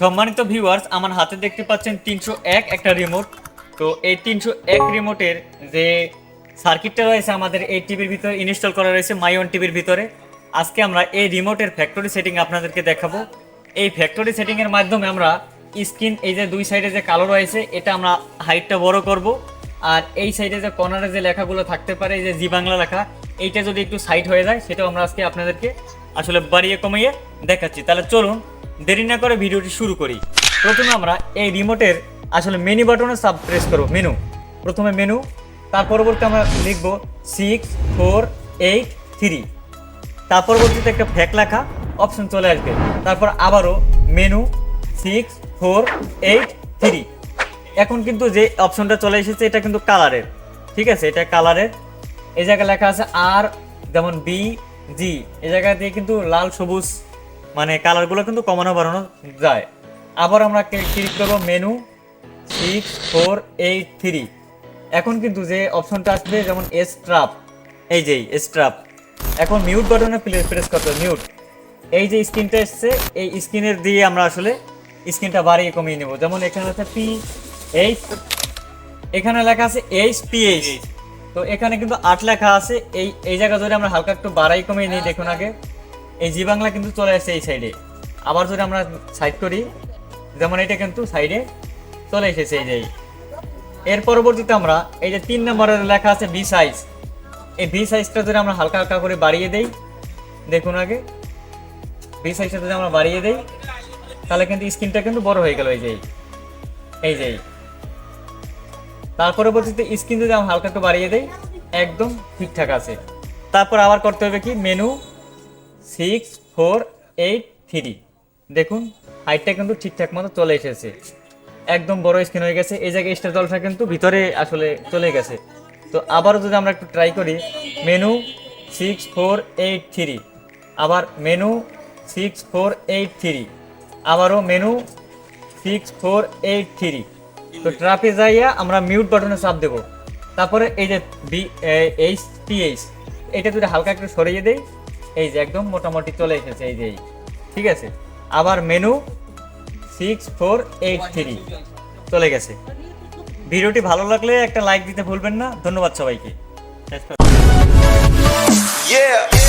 সম্মানিত ভিউয়ার্স আমার হাতে দেখতে পাচ্ছেন তিনশো এক একটা রিমোট তো এই তিনশো এক রিমোটের যে সার্কিটটা রয়েছে আমাদের, এই টিভির ভিতরে ইনস্টল করা রয়েছে মাই ওয়ান টিভির ভিতরে। আজকে আমরা এই রিমোটের ফ্যাক্টরি সেটিং আপনাদেরকে দেখাবো। এই ফ্যাক্টরি সেটিংয়ের মাধ্যমে আমরা স্ক্রিন এই যে দুই সাইডে যে কালো রয়েছে, এটা আমরা হাইটটা বড় করব। আর এই সাইডে যে কর্নারে যে লেখাগুলো থাকতে পারে, এই যে জি বাংলা লেখা, এইটা যদি একটু সাইড হয়ে যায়, সেটাও আমরা আজকে আপনাদেরকে আসলে বাড়িয়ে কমিয়ে দেখাচ্ছি। তাহলে চলুন দেরি না করে ভিডিওটি শুরু করি। প্রথমে আমরা এই রিমোটের আসলে মেনু বাটনে সাব প্রেস করব মেনু প্রথমে মেনু তার পরবর্তী আমরা লিখব সিক্স ফোর এইট থ্রি তার পরবর্তীতে একটা ফ্যাক লেখা অপশন চলে আসবে। তারপর আবারও menu six four eight three এখন কিন্তু যে অপশনটা চলে এসেছে, এটা কিন্তু কালারের ঠিক আছে? এটা কালারের এই জায়গায় লেখা আছে আর যেমন বি জি এই জায়গা দিয়ে কিন্তু লাল, সবুজ মানে কালারগুলো কিন্তু কমানো বাড়ানো যায়। আবার আমরা ক্লিক করব menu six four eight three এখন কিন্তু যে অপশনটা আসবে, যেমন স্ট্রাপ এই যে স্ট্রাপ এখন মিউট বাটনে প্রেস করতে মিউট এই যে স্ক্রিনটা এসছে, এই স্ক্রিনের দিয়ে আমরা আসলে স্ক্রিনটা বাড়িয়ে কমিয়ে নেব। যেমন এখানে আছে পি এইচ এখানে লেখা আছে এইচ পি এইচ তো এখানে কিন্তু আট লেখা আছে, এই এই জায়গা ধরে আমরা হালকা একটু বাড়াই কমিয়ে নিই, দেখুন আগে। এই জি বাংলা কিন্তু চলে আসছে এই সাইডে আবার যদি আমরা সাইড করি, যেমন এটা কিন্তু সাইডে চলে এসেছে এই যে। এর পরবর্তীতে আমরা এই যে তিন নম্বরের লেখা আছে বি সাইজ এই বি সাইজটা যদি আমরা হালকা হালকা করে বাড়িয়ে দেই, দেখুন আগে। বি সাইজটা যদি আমরা বাড়িয়ে দেই, তাহলে কিন্তু স্ক্রিনটা কিন্তু বড় হয়ে গেল এই যে। এই যে। তার পরবর্তীতে স্ক্রিন যদি আমরা হালকা একটু বাড়িয়ে দেই, একদম ঠিকঠাক আছে। তারপর আবার করতে হবে কি? Menu six four eight three দেখুন হাইটটা কিন্তু ঠিকঠাক মতো চলে এসেছে। একদম বড় স্ক্রিন হয়ে গেছে। এই জায়গায় স্টার জলটা কিন্তু ভিতরে আসলে চলে গেছে। তো আবারও যদি আমরা একটু ট্রাই করি menu six four eight three আবার menu six four eight three আবারও menu six four eight three তো ট্রাফে যাইয়া আমরা মিউট বাটনে চাপ দেবো। তারপরে এই যে বি এইচ টিএইচ এটা যদি হালকা একটু সরিয়ে দেই এই যে একদম মোটামুটি চলে এসেছে, এই যে এই। ঠিক আছে? আবার menu six four eight three চলে গেছে। ভিডিওটি ভালো লাগলে একটা লাইক দিতে ভুলবেন না। ধন্যবাদ সবাইকে। Yeah.